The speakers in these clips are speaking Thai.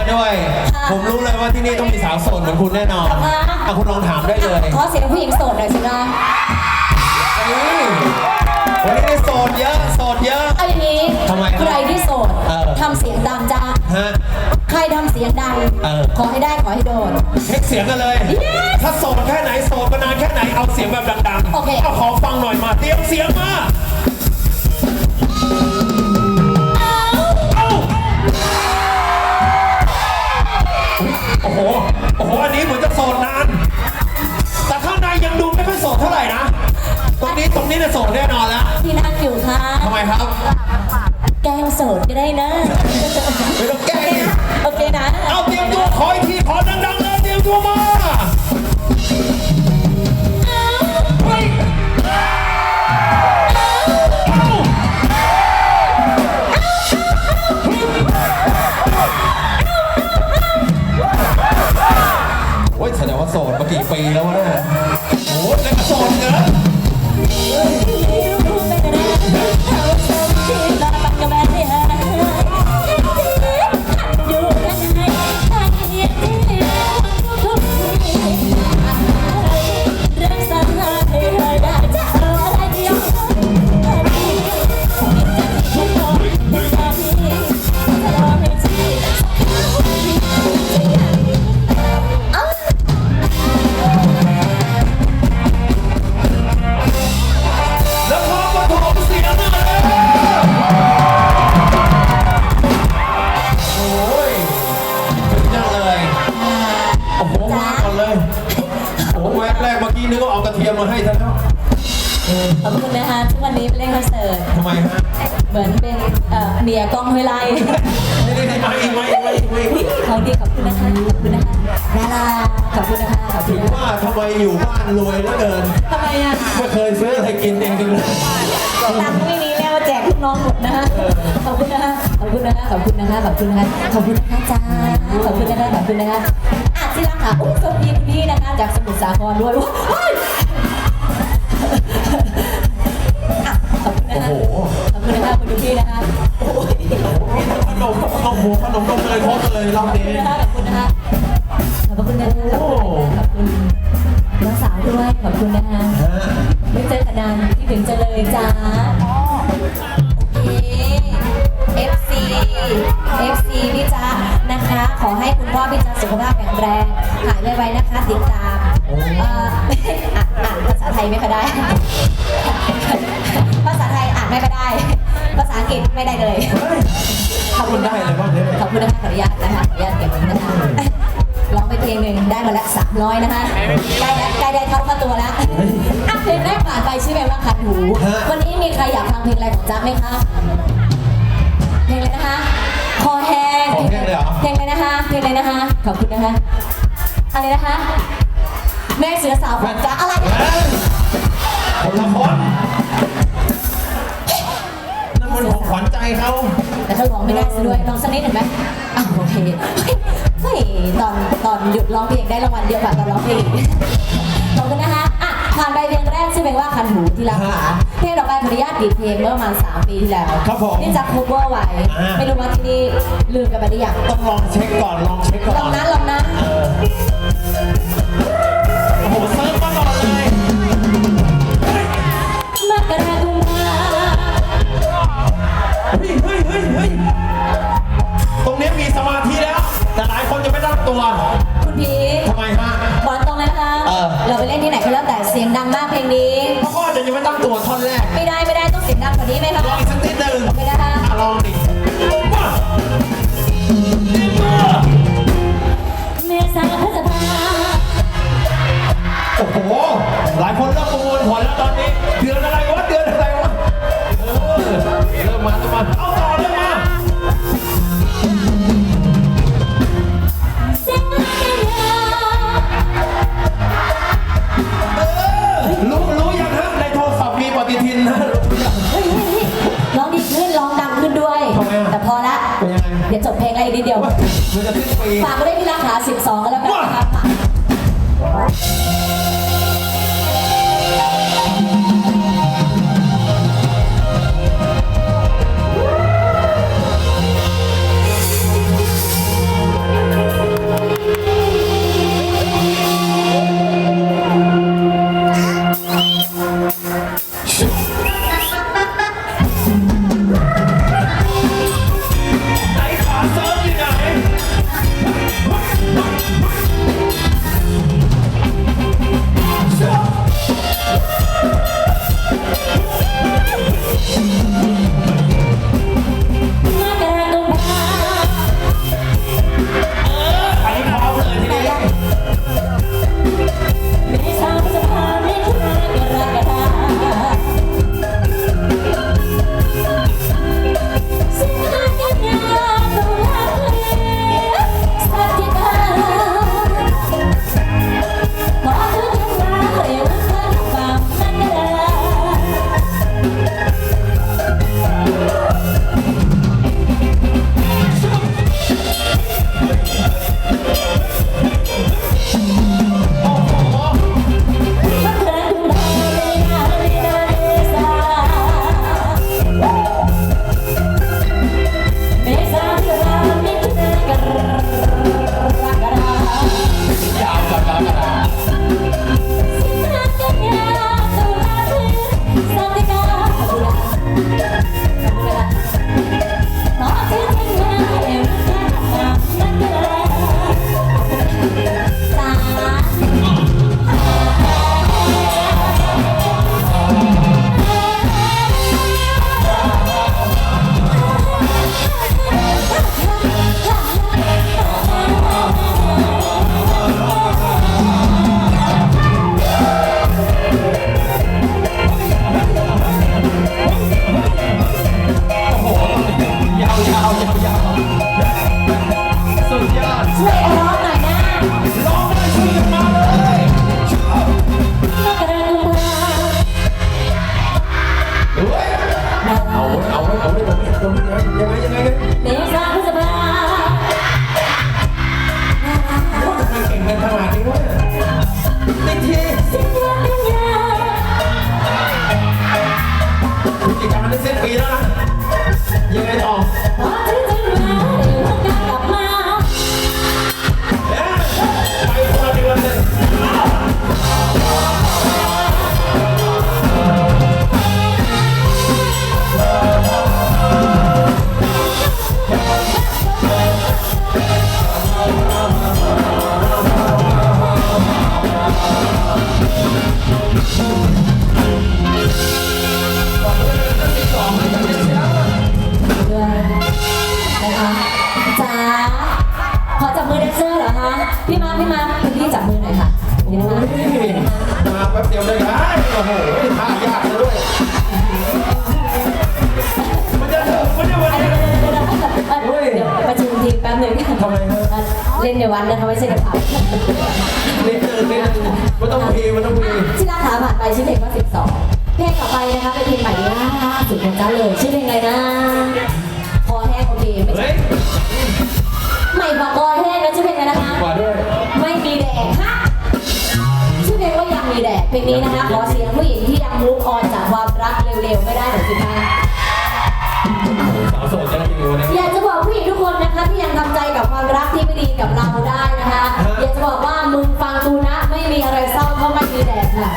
สาวๆเยอะด้วย ผมรู้เลยว่าที่นี่ต้องมีสาวโสดเหมือนคุณแน่นอนอะคุณลองถามได้เลย ขอเสียงผู้หญิงโสดหน่อยสิคะเฮ้ยวันนี้ได้โสดเยอะ โสดเยอะ เอาอย่างนี้ทำไมครับใครที่โสดเออ ทำเสียงดังจ้าฮะ ใครทำเสียงดัง เออ ขอให้ได้ขอให้โดน เช็คเสียงกันเลยถ้าโสดแค่ไหน โสดมานานแค่ไหน เอาเสียงแบบดังๆโอเค เอาขอฟังหน่อยมา เตรียมเสียงมาเอา อ้โห โอ้โห อันนี้เหมือนจะโสดนาน แต่ข้างในยังดูไม่ค่อยโสดเท่าไหร่นะ ตรงนี้ตรงนี้เนี่ยโสดแน่นอนแล้วที่นั่งอยู่ค่ะ ทำไมครับ แกล้งโสดก็ได้นะ ไม่ต้องแก้ดิโอเคนะ เอาเตรียมตัวขออีกทีขอดังๆเลยเตรียมตัวมา กี่ปีแล้ววะเนี่ยโอ้ยแล้วก็โสดเนอะ กี้นึกว่าเอากระเทียมมาให้ซะแล้วขอบคุณนะคะทุกวันนี้ไปเล่นคอนเสิร์ตทำไมฮะเหมือนเป็นเอ่อเมียกล้องห้วยไล่นี่นี่มาอีกมาอีกมาอีกมาอีกเขาดีขอบคุณนะคะขอบคุณนะคะดาราขอบคุณนะคะขอบคุถึณงนะคะว่าทำไมอยู่บ้านรวยเหลือเกินทำไมอะไม่เคยซื้ออะไรกินเองเลยตังค์ไม่มีแล้วแจกลูกน้องหมดนะคะขอบคุณนะคะขอบคุณนะคะขอบคุณนะคะขอบคุณนะคะขอบคุณนะคะจ้าขอบคุณนะคะขอบคุณนะคะอะที่รักค่ะอุ้ยสวัสดีคุณพี่นะคะจากสมุทรสาครด้วยว้าย นี่นะคะโอ้ยขนมขนมหมูขนมนมเลยครบเลยรอบนี้คุณนะคะขอบคุณนะคะขอบคุณนะคะขอบคุณน้องสาวด้วยขอบคุณนะคะฮะไม่เจอกันนานที่ถึงจะเลยจ้าโอเค FC FC พี่จ๊ะนะคะ ขอให้คุณพ่อพี่จ๊ะสุขภาพแข็งแรงหายไวๆนะคะติดตามอ่านภาษาไทยไม่ค่อยได้ กฤษไม่ได้เลย ขอบคุณได้เลยบ้างเนี่ยขอบคุณนะคะขออนุญาตนะคะขออนุญาตเก็บไว้นะคะร้องไปเพลงหนึ่งได้มาละสามร้อยนะคะใกล้แล้วใกล้ได้เท่าค่าตัวแล้วอะเพลงแรกผ่านไปชื่อเพลงว่าขัดหูวันนี้มีใครอยากฟังเพลงอะไรของจ๊ะไหมคะ เพลงเลยนะคะ คอแห้งขอเพลงเลยเหรอ เพลงเลยนะคะ เพลงเลยนะคะ ขอบคุณนะคะ อะไรนะคะ แม่เสือสาวของจ้าอะไรเอ้ยคนละคน นั่นมันของขวัญใจเขาแต่เขาร้องไม่ได้ซะด้วยร้องสักนิดหนึ่งไหมอ้าวโอเคเฮ้ยตอนตอนหยุดร้องเพลงได้รางวัลเดียวกว่าตอนร้องเพลงขอบคุณนะคะอะผ่านไปเพลงแรกชื่อเพลงว่าคันหูที่รักขาเพลงต่อไปขออนุญาตดีดเพลงเมื่อประมาณ3ปีที่แล้วครับผมนี่จะคูเวอร์ไว้อ่าไม่รู้ว่าที่นี่ลืมกันไปหรือยังต้องลองเช็คก่อนลองเช็คก่อนลองนะลองนะ ฮ้ยเฮ้ยเฮ้ยตรงนี้มีสมาธิแล้ว แต่หลายคนจะไม่ตั้งตัวคุณพีททำไมฮะ บอกตรงนะคะ เออ เราไปเล่นที่ไหนก็แล้วแต่เสียงดังมากเพลงนี้ เพราะว่าจะยังไม่ตั้งตัวท่อนแรกไม่ได้ไม่ได้ต้องเสียงดังกว่านี้ไหมคะลองอีกสักนิดหนึ่งไม่ได้ อะลองดิมา นะคะจ๋าขอจับมือแดนเซอร์เหรอคะพี่มาพี่มาคุณพี่จับมือหน่อยค่ะเดี๋ยวนะคะนี่มาแป๊บเดียวได้ไงโอ้โหท่ายากซะด้วยมันจะถึงมันจะวัน เฮ้ดี๋ยวประชุมทีแป๊บหนึ่งทำไมเอ่อเล่นในวันนะคะไม่ใช่ในผับเล่นเนเล่นเกิมันต้องมีมันต้องมี ที่าถามผ่านไปชื่อเพลงว่าสิบสองเพลงต่อไปนะคะเป็นเพลงใหม่ล่าสุดของจ้าเลย ชื่อเพลงอะไรนะคอแห้งโอเคไม่ใช่เฮ้ยใหม่ปากอแห้งนะชื่อเพลงอะไรนะคะไม่มีแดดค่ะชื่อเพลงว่ายังมีแดดเพลงนี้นะคะขอเสียงผู้หญิงที่ยังรู้ออนจากความรักเร็วๆ ไม่ได้หน่อยสิคะสาวโสดจะ ที่ไม่ดีกับเราได้นะคะ อยากจะบอกว่ามึงฟังกูนะ ไม่มีอะไรเศร้าเท่าไม่มีแดดค่ะ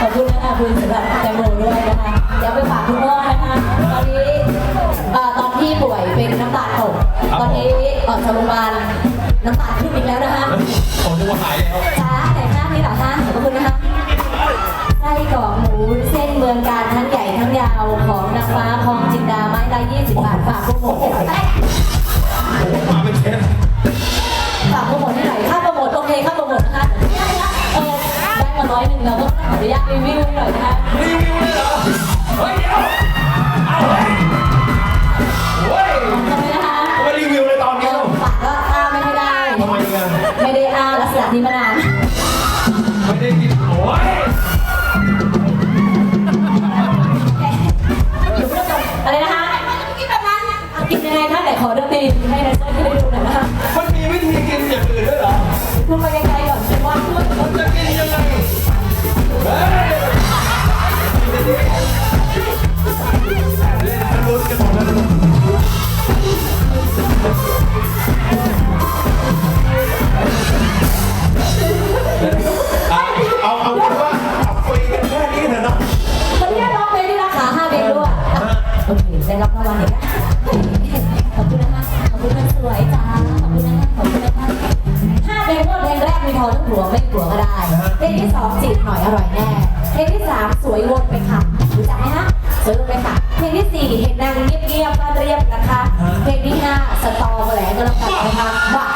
ขอบคุณนะคะคุณสำหรับแตงโมด้วยนะคะเดี๋ยวไปฝากคุณพ่อนะคะตอนนี้เอ่อตอนที่ป่วยเป็นน้ำตาลตกตอนนี้ออกจากโรงพยาบาลน้ำตาลขึ้นอีกแล้วนะคะผมนึกว่าหายแล้วจ้าแต่ห้านี่เหรอคะขอบคุณนะคะไส้กรอกหมูเส้นเมืองการทั้งใหญ่ทั้งยาวของนางฟ้าคลองจินดาไม้ละ20บาทฝากโปรโมทให้หน่อยผมมาเป็นเชฟฝากโปรโมทให้หน่อยค่าโปรโมทโอเคค่าโปรโมทนะคะเออได้ มาร้อยหนึ่งเราก็ขออนุญาตรีวิวหน่อยนะคะรีวิวเลยเหรอ เฮ้ยเดี๋ยวเอาเฮ้ยเฮ้ยทำไมนะคะมารีวิวเลยตอนนี้เออฝากก็อ้าไม่ค่อยได้ ทำไมกันไม่ได้อ้าลักษณะนี้มานานไม่ได้กินโอ้ยอะไรนะคะกินแบบนั้นกินยังไงถ้าไหนขอดนตรีให้นักเต้นได้ดูหน่อยนะคะมันมีวิธีกินอย่างอื่นด้วยเหรอพูดไปไกลๆก่อนว่าพูดมันจะกินยังไงเฮ้ยลุ้น อาเอาเอาเป็นว่าคุยกันแค่นี้เถอะเนาะคนนี้ร้องเพลงที่ราคาห้าเพลงด้วยโอเคได้รับรางวัลอีกแล้ว เพลงแรกมีทอทั้งหัวไม่หัวก็ได้เพลงที่สองจีบหน่อยอร่อยแน่เพลงที่สามสวยวนไปค่ะรู้จักไหมฮะสวยวนไปค่ะเพลงที่สี่เห็นนางเงียบๆก็เรียบนะคะเพลงที่ห้าสตอแหลก็แล้วกันนะคะว่า